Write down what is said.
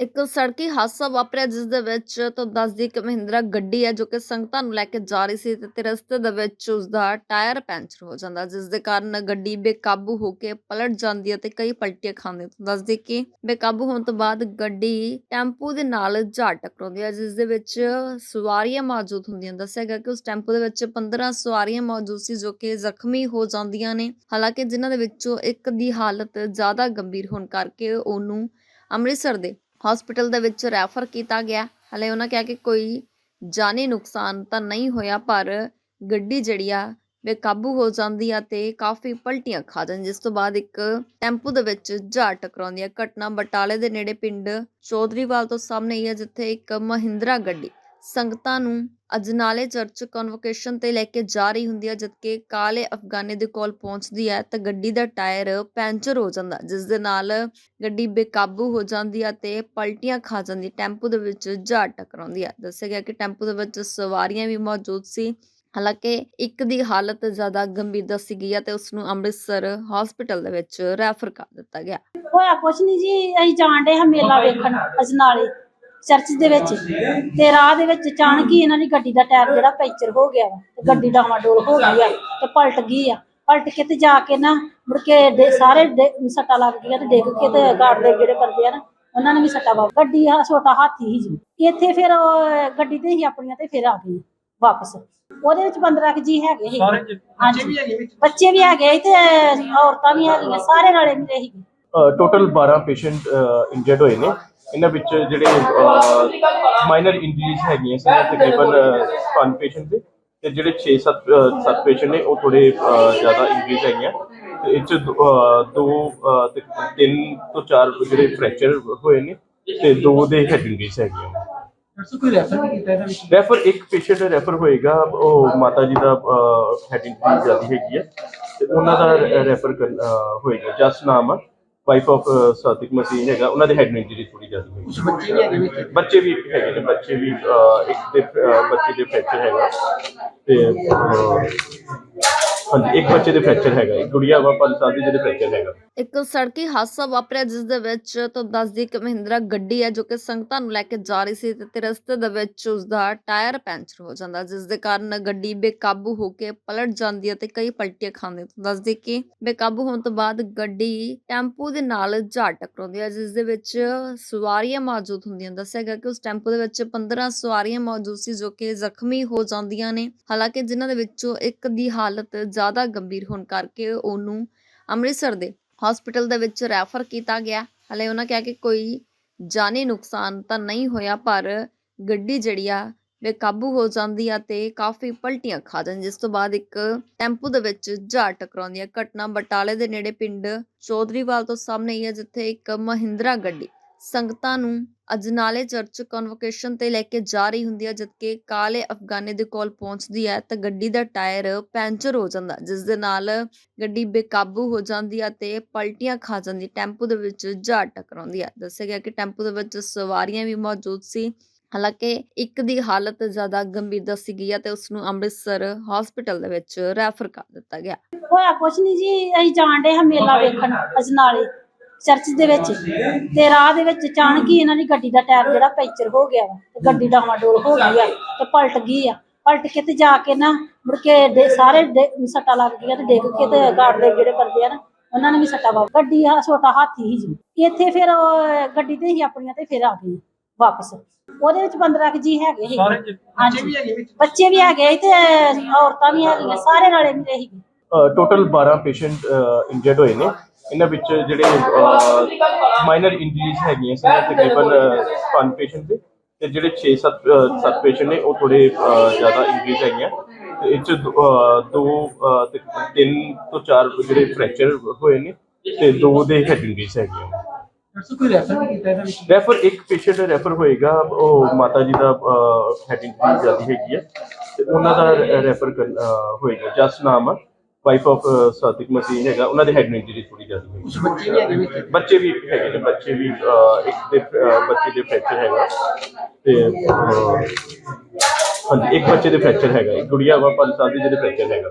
ਇੱਕ ਸੜਕੀ ਹਾਦਸਾ ਵਾਪਰਿਆ, ਜਿਸ ਦੇ ਵਿੱਚ ਤੋਂ ਦੱਸਦੀ ਕਿ ਮਹਿੰਦਰਾ ਗੱਡੀ ਹੈ, ਜੋ ਕਿ ਸੰਗਤਾਂ ਨੂੰ ਲੈ ਕੇ ਜਾ ਰਹੀ ਸੀ ਤੇ- ਰਸਤੇ ਦੇ ਵਿੱਚ ਉਸ ਦਾ ਟਾਇਰ ਪੈਂਚਰ ਹੋ ਜਾਂਦਾ, ਜਿਸ ਦੇ ਕਾਰਨ ਗੱਡੀ ਬੇਕਾਬੂ ਹੋ ਕੇ ਪਲਟ ਜਾਂਦੀ ਹੈ ਤੇ ਕਈ ਪਲਟੀਆਂ ਖਾਂਦੀ ਹੈ। ਤਾਂ ਦੱਸਦੀ ਕਿ ਬੇਕਾਬੂ ਹੋਣ ਤੋਂ ਬਾਅਦ ਗੱਡੀ ਟੈਂਪੂ ਦੇ ਨਾਲ ਝਾੜ ਟਕਰਾਉਂਦੀ ਹੈ, ਜਿਸ ਦੇ ਵਿੱਚ ਸਵਾਰੀਆਂ ਮੌਜੂਦ ਹੁੰਦੀਆਂ। ਦੱਸਿਆ ਗਿਆ ਕਿ ਉਸ ਟੈਂਪੂ ਦੇ ਵਿੱਚ 15 ਸਵਾਰੀਆਂ ਮੌਜੂਦ ਸੀ, ਜੋ ਕਿ ਜ਼ਖਮੀ ਹੋ ਜਾਂਦੀਆਂ ਨੇ। ਹਾਲਾਂਕਿ ਜਿਨ੍ਹਾਂ ਦੇ ਵਿੱਚੋਂ ਇੱਕ ਦੀ ਹਾਲਤ ਜ਼ਿਆਦਾ ਗੰਭੀਰ ਹੋਣ ਕਰਕੇ ਉਹਨੂੰ ਅੰਮ੍ਰਿਤਸਰ ਦੇ ਹਸਪੀਟਲ ਦੇ ਵਿੱਚ ਰੈਫਰ ਕੀਤਾ ਗਿਆ। ਹਲੇ ਉਹਨਾਂ ਕਿਹਾ ਕਿ ਕੋਈ ਜਾਨੀ ਨੁਕਸਾਨ ਤਾਂ ਨਹੀਂ ਹੋਇਆ, ਪਰ ਗੱਡੀ ਜਿਹੜੀ ਆ ਬੇਕਾਬੂ ਹੋ ਜਾਂਦੀ ਆ ਤੇ ਕਾਫੀ ਪਲਟੀਆਂ ਖਾ ਜਾਂਦੀ ਜਿਸ ਤੋਂ ਬਾਅਦ ਇੱਕ ਟੈਂਪੂ ਦੇ ਵਿੱਚ ਜਾ ਟਕਰਾਉਂਦੀ ਆ। ਘਟਨਾ ਬਟਾਲੇ ਦੇ ਨੇੜੇ ਪਿੰਡ ਚੌਧਰੀਵਾਲ ਤੋਂ ਸਾਹਮਣੇ ਹੀ ਆ, ਜਿੱਥੇ ਇੱਕ ਮਹਿੰਦਰਾ ਗੱਡੀ ਸੰਗਤਾਂ ਨੂੰ ਅਜਨਾਲੇ ਚਰਚ ਕਨਵੋਕੇਸ਼ਨ ਤੇ ਲੈ ਕੇ ਜਾ ਰਹੀ ਹੁੰਦੀ ਹੈ ਜਦਕਿ ਕਾਲੇ ਅਫਗਾਨੇ ਦੇ ਕੋਲ ਪਹੁੰਚਦੀ ਹੈ ਤਾਂ ਗੱਡੀ ਦਾ ਟਾਇਰ ਪੈਂਚਰ ਹੋ ਜਾਂਦਾ ਜਿਸ ਦੇ ਨਾਲ ਗੱਡੀ ਬੇਕਾਬੂ ਹੋ ਜਾਂਦੀ ਹੈ ਤੇ ਪਲਟੀਆਂ ਖਾ ਜਾਂਦੀ ਟੈਂਪੂ ਦੇ ਵਿੱਚ ਜਾ ਟਕਰਾਉਂਦੀ ਹੈ ਦੱਸਿਆ ਗਿਆ ਕਿ ਟੈਂਪੂ ਦੇ ਵਿੱਚ ਸਵਾਰੀਆਂ ਵੀ ਮੌਜੂਦ ਸੀ ਹਾਲਾਂਕਿ ਇੱਕ ਦੀ ਹਾਲਤ ਜ਼ਿਆਦਾ ਗੰਭੀਰ ਦੱਸੀ ਗਈ ਹੈ ਤੇ ਉਸ ਨੂੰ ਅੰਮ੍ਰਿਤਸਰ ਹਸਪੀਟਲ ਦੇ ਵਿੱਚ ਰੈਫਰ ਕਰ ਦਿੱਤਾ ਗਿਆ। ਹੋਇਆ ਕੁਛ ਨਹੀਂ ਜੀ ਅਸੀਂ ਜਾਣ ਡੇ ਹਾਂ ਮੇਲਾ ਵੇਖਣ ਅਜਨਾਲੇ। ਚਰਚ ਦੇ ਵਿੱਚ ਤੇ ਰਾਹ ਦੇ ਵਿੱਚ ਅਚਾਨਕ ਹੀ ਇਹਨਾਂ ਦੀ ਗੱਡੀ ਦਾ ਟਾਇਰ ਜਿਹੜਾ ਪੈਂਚਰ ਹੋ ਗਿਆ ਵਾ ਤੇ ਗੱਡੀ ਡਾਵਾਡੋਲ ਹੋ ਗਈ ਆ ਤੇ ਪਲਟ ਗਈ ਆ ਪਲਟ ਕੇ ਤੇ ਜਾ ਕੇ ਨਾ ਮੁੜ ਕੇ ਡੇ- ਸਾਰੇ ਸੱਟਾਂ ਲੱਗ ਗਈਆਂ ਤੇ ਡਿੱਗ ਕੇ ਤੇ ਗਾਰਡ ਦੇ ਜਿਹੜੇ ਬੰਦੇ ਆ ਨਾ ਉਹਨਾਂ ਨੇ ਵੀ ਸੱਟਾਂ ਵਾ ਗੱਡੀ ਆ ਛੋਟਾ ਹਾਥੀ ਸੀ ਜੀ। ਇੱਥੇ ਫਿਰ ਉਹ ਗੱਡੀ ਤੇ ਹੀ ਆਪਣੀਆਂ ਤੇ ਫਿਰ ਆ ਗਈ ਵਾਪਸ। ਉਹਦੇ ਵਿੱਚ 15 ਕੁ ਜੀ ਹੈਗੇ ਸੀ। ਬੱਚੇ ਵੀ ਹੈਗੇ ਵਿੱਚ? ਬੱਚੇ ਵੀ ਹੈਗੇ ਤੇ ਔਰਤਾਂ ਵੀ ਹੈਗੀਆਂ ਸਾਰੇ ਰਲੇ ਮਿਲੇ ਸੀ ਟੋਟਲ 12 ਪੇਸ਼ੈਂਟ ਇੰਜਰਡ ਹੋਏ ਨੇ। ਇਹਨਾਂ ਵਿੱਚ ਜਿਹੜੇ ਮਾਈਨਰ ਇੰਜਰੀਜ਼ ਹੈਗੀਆਂ ਸੀ ਤਕਰੀਬਨ 5 ਪੇਸ਼ੈਂਟ ਦੇ ਤੇ ਜਿਹੜੇ 6-7 7 ਪੇਸ਼ੈਂਟ ਨੇ ਉਹ ਥੋੜੇ ਜ਼ਿਆਦਾ ਇੰਜਰੀਜ਼ ਹੈਗੀਆਂ। ਤੇ ਇਹ ਚ ਦੋ- ਤਿੰਨ ਤੋਂ ਚਾਰ ਜਿਹੜੇ ਫ੍ਰੈਕਚਰ ਹੋਏ ਨੇ ਤੇ ਦੋ ਦੇ ਹੈਡ ਇੰਜਰੀਜ਼ ਹੈਗੀਆਂ। ਨੇ ਡਾਕਟਰ ਕੋਈ ਰੈਫਰ ਨਹੀਂ ਕੀਤਾ ਇਹਦਾ ਵਿੱਚ? ਰੈਫਰ ਇੱਕ ਪੇਸ਼ੈਂਟ ਰੈਫਰ ਹੋਏਗਾ ਉਹ ਮਾਤਾ ਜੀ ਦਾ ਹੈਡ ਇੰਜਰੀ ਜ਼ਿਆਦਾ ਹੈਗੀ ਹੈ ਤੇ ਉਹਨਾਂ ਦਾ ਰੈਫਰ ਹੋਏਗਾ ਜਸ ਨਾਮ ਵਾਈਫ ਆਫ ਸਾਦਿਕ ਮਸੀਹ ਹੈਗਾ ਉਹਨਾਂ ਦੇ ਹੈਡ ਇੰਜਰੀ ਥੋੜੀ ਜ਼ਿਆਦਾ ਹੋਈ। ਬੱਚੇ ਵੀ ਹੈਗੇ ਵਿੱਚ? ਬੱਚੇ ਵੀ ਹੈਗੇ ਨੇ ਬੱਚੇ ਵੀ ਅਹ, ਇੱਕ ਦੇ ਅਹ, ਬੱਚੇ ਦੇ ਫ੍ਰੈਕਚਰ ਹੈਗਾ। ਤੇ ਅਹ, ਹਾਂਜੀ, ਇੱਕ ਬੱਚੇ ਦੇ ਫ੍ਰੈਕਚਰ ਹੈਗਾ ਇੱਕ ਗੁੜੀਆ ਵਾ 5 ਸਾਲ ਦੀ, ਜਿਹਦੇ ਫ੍ਰੈਕਚਰ ਹੈਗਾ। ਇੱਕ ਸੜਕੀ ਹਾਦਸਾ ਵਾਪਰਿਆ, ਜਿਸ ਦੇ ਵਿੱਚ ਤੋਂ ਦੱਸਦੀ ਕਿ ਮਹਿੰਦਰਾ ਗੱਡੀ ਹੈ, ਜੋ ਕਿ ਸੰਗਤਾਂ ਨੂੰ ਲੈ ਕੇ ਜਾ ਰਹੀ ਸੀ ਤੇ- ਰਸਤੇ ਦੇ ਵਿੱਚ ਉਸ ਦਾ ਟਾਇਰ ਪੈਂਚਰ ਹੋ ਜਾਂਦਾ, ਜਿਸ ਦੇ ਕਾਰਨ ਗੱਡੀ ਬੇਕਾਬੂ ਹੋ ਕੇ ਪਲਟ ਜਾਂਦੀ ਹੈ ਤੇ ਕਈ ਪਲਟੀਆਂ ਖਾਂਦੀ ਹੈ। ਦੱਸਦੀ ਕਿ ਬੇਕਾਬੂ ਹੋਣ ਤੋਂ ਬਾਅਦ ਗੱਡੀ ਟੈਂਪੂ ਦੇ ਨਾਲ ਜਾ ਟਕਰਾਉਂਦੀ ਹੈ, ਜਿਸ ਦੇ ਵਿੱਚ ਸਵਾਰੀਆਂ ਮੌਜੂਦ ਹੁੰਦੀਆਂ ਦੱਸਿਆ ਗਿਆ ਕਿ ਉਸ ਟੈਂਪੂ ਦੇ ਵਿੱਚ 15 ਸਵਾਰੀਆਂ ਮੌਜੂਦ ਸੀ, ਜੋ ਕਿ ਜ਼ਖਮੀ ਹੋ ਜਾਂਦੀਆਂ ਨੇ। ਹਾਲਾਂਕਿ ਜਿਨ੍ਹਾਂ ਦੇ ਵਿੱਚੋਂ ਇੱਕ ਦੀ ਹਾਲਤ ਜ਼ਿਆਦਾ ਗੰਭੀਰ ਹੋਣ ਕਰਕੇ ਉਹਨੂੰ ਅੰਮ੍ਰਿਤਸਰ ਦੇ ਹਸਪੀਟਲ ਦੇ ਵਿੱਚ ਰੈਫਰ ਕੀਤਾ ਗਿਆ। ਹਲੇ ਉਹਨਾਂ ਕਿਹਾ ਕਿ ਕੋਈ ਜਾਨੀ ਨੁਕਸਾਨ ਤਾਂ ਨਹੀਂ ਹੋਇਆ, ਪਰ ਗੱਡੀ ਜਿਹੜੀ ਆ ਬੇਕਾਬੂ ਹੋ ਜਾਂਦੀ ਆ ਤੇ ਕਾਫੀ ਪਲਟੀਆਂ ਖਾ ਜਾਂਦੀ ਜਿਸ ਤੋਂ ਬਾਅਦ ਇੱਕ ਟੈਂਪੂ ਦੇ ਵਿੱਚ ਜਾ ਟਕਰਾਉਂਦੀ ਆ। ਘਟਨਾ ਬਟਾਲੇ ਦੇ ਨੇੜੇ ਪਿੰਡ ਚੌਧਰੀਵਾਲ ਤੋਂ ਸਾਹਮਣੇ ਹੀ ਆ, ਜਿੱਥੇ ਇੱਕ ਮਹਿੰਦਰਾ ਗੱਡੀ ਸੰਗਤਾਂ ਨੂੰ ਅਜਨਾਲੇ ਚਰਚ ਕਨਵੋਕੇਸ਼ਨ ਤੇ ਲੈ ਕੇ ਜਾ ਰਹੀ ਹੁੰਦੀ ਹੈ ਜਦਕਿ ਕਾਲੇ ਅਫਗਾਨੇ ਦੇ ਕੋਲ ਪਹੁੰਚਦੀ ਹੈ ਤਾਂ ਗੱਡੀ ਦਾ ਟਾਇਰ ਪੈਂਚਰ ਹੋ ਜਾਂਦਾ ਜਿਸ ਦੇ ਨਾਲ ਗੱਡੀ ਬੇਕਾਬੂ ਹੋ ਜਾਂਦੀ ਹੈ ਤੇ ਪਲਟੀਆਂ ਖਾ ਜਾਂਦੀ ਟੈਂਪੂ ਦੇ ਵਿੱਚ ਜਾ ਟਕਰਾਉਂਦੀ ਹੈ। ਦੱਸਿਆ ਗਿਆ ਕਿ ਟੈਂਪੂ ਦੇ ਵਿੱਚ ਸਵਾਰੀਆਂ ਵੀ ਮੌਜੂਦ ਸੀ। ਹਾਲਾਂਕਿ ਇੱਕ ਦੀ ਹਾਲਤ ਜ਼ਿਆਦਾ ਗੰਭੀਰ ਦੱਸੀ ਗਈ ਹੈ ਤੇ ਉਸ ਨੂੰ ਅੰਮ੍ਰਿਤਸਰ ਹਸਪੀਟਲ ਦੇ ਵਿੱਚ ਰੈਫਰ ਕਰ ਦਿੱਤਾ ਗਿਆ। ਹੋਇਆ ਕੁਛ ਨਹੀਂ ਜੀ ਅਸੀਂ ਜਾਣ ਹਾਂ ਮੇਲਾ ਵੇਖਣ ਅਜਨਾਲੇ। ਚਰਚ ਦੇ ਵਿੱਚ। ਤੇ ਰਾਹ ਦੇ ਵਿੱਚ ਅਚਾਨਕ ਹੀ ਇਹਨਾਂ ਦੀ ਗੱਡੀ ਦਾ ਟਾਇਰ ਜਿਹੜਾ ਪੈਂਚਰ ਹੋ ਗਿਆ ਵਾ ਤੇ ਗੱਡੀ ਡਾਵਾਡੋਲ ਹੋ ਗਈ ਆ ਤੇ ਪਲਟ ਗਈ ਆ। ਪਲਟ ਕੇ ਤੇ ਜਾ ਕੇ ਨਾ ਮੁੜ ਕੇ ਡੇ- ਸਾਰੇ ਸੱਟਾਂ ਲੱਗ ਗਈਆਂ ਤੇ ਡਿੱਗ ਕੇ ਤੇ ਗਾਰਡ ਦੇ ਜਿਹੜੇ ਬੰਦੇ ਆ ਨਾ ਉਹਨਾਂ ਨੇ ਵੀ ਸੱਟਾਂ ਵਾ ਗੱਡੀ ਆ ਛੋਟਾ ਹਾਥੀ ਸੀ ਜੀ। ਇੱਥੇ ਫਿਰ ਗੱਡੀ ਤੇ ਹੀ ਆਪਣੀਆਂ ਤੇ ਫਿਰ ਆ ਗਈ ਵਾਪਸ। ਉਹਦੇ ਵਿੱਚ 15 ਕੁ ਜੀ ਹੈਗੇ ਸੀ। ਸਾਰੇ ਜ- ਬੱਚੇ ਵੀ ਹੈਗੇ ਵਿੱਚ? ਬੱਚੇ ਵੀ ਹੈਗੇ ਸੀ ਤੇ ਔਰਤਾਂ ਵੀ ਹੈਗੀਆਂ ਸਾਰੇ ਰਲੇ ਮਿਲੇ ਸੀ ਟੋਟਲ 12 ਪੇਸ਼ੈਂਟ ਇੰਜਰਡ ਹੋਏ ਨੇ। ਇਹਨਾਂ ਵਿੱਚ ਜਿਹੜੇ ਮਾਈਨਰ ਇੰਜਰੀਜ਼ ਹੈਗੀਆਂ ਸੀ ਤਕਰੀਬਨ 5 ਪੇਸ਼ੈਂਟ ਦੇ ਤੇ ਜਿਹੜੇ 6-7 7 ਪੇਸ਼ੈਂਟ ਨੇ ਉਹ ਥੋੜੇ ਜ਼ਿਆਦਾ ਇੰਜਰੀਜ਼ ਹੈਗੀਆਂ। ਤੇ ਇਹ ਚ ਦੋ- ਤੇ ਤਿੰਨ ਤੋਂ ਚਾਰ ਜਿਹੜੇ ਫ੍ਰੈਕਚਰ ਹੋਏ ਨੇ ਤੇ ਦੋ ਦੇ ਹੈਡ ਇੰਜਰੀਜ਼ ਹੈਗੀਆਂ ਰੈਫਰ ਇੱਕ ਪੇਸ਼ੈਂਟ ਰੈਫਰ ਹੋਏਗਾ ਉਹ ਮਾਤਾ ਜੀ ਦਾ ਹੈਡ ਇੰਜਰੀ ਜ਼ਿਆਦਾ ਹੈਗੀ ਹੈ ਤੇ ਉਹਨਾਂ ਦਾ ਰੈਫਰ ਹੋਏਗਾ ਜਸ ਨਾਮ ਵਾਈਫ ਆਫ ਸਾਦਿਕ ਮਸੀਹ ਹੈਗਾ ਉਹਨਾਂ ਦੇ ਹੈਡ ਇੰਜਰੀ ਥੋੜੀ ਜ਼ਿਆਦਾ ਹੋਈ। ਕੁਝ ਬੱਚੇ ਵੀ ਹੈਗੇ ਵਿੱਚ? ਬੱਚੇ ਵੀ ਹੈਗੇ ਨੇ ਬੱਚੇ ਵੀ ਅਹ, ਇੱਕ ਦੇ ਅਹ, ਬੱਚੇ ਦੇ ਫ੍ਰੈਕਚਰ ਹੈਗਾ। ਤੇ ਅਹ, ਹਾਂਜੀ ਇੱਕ ਬੱਚੇ ਦੇ ਫ੍ਰੈਕਚਰ ਹੈਗਾ ਇੱਕ ਗੁੜੀਆ ਵਾ 5 ਸਾਲ ਦੀ ਜਿਹਦੇ ਫ੍ਰੈਕਚਰ ਹੈਗਾ।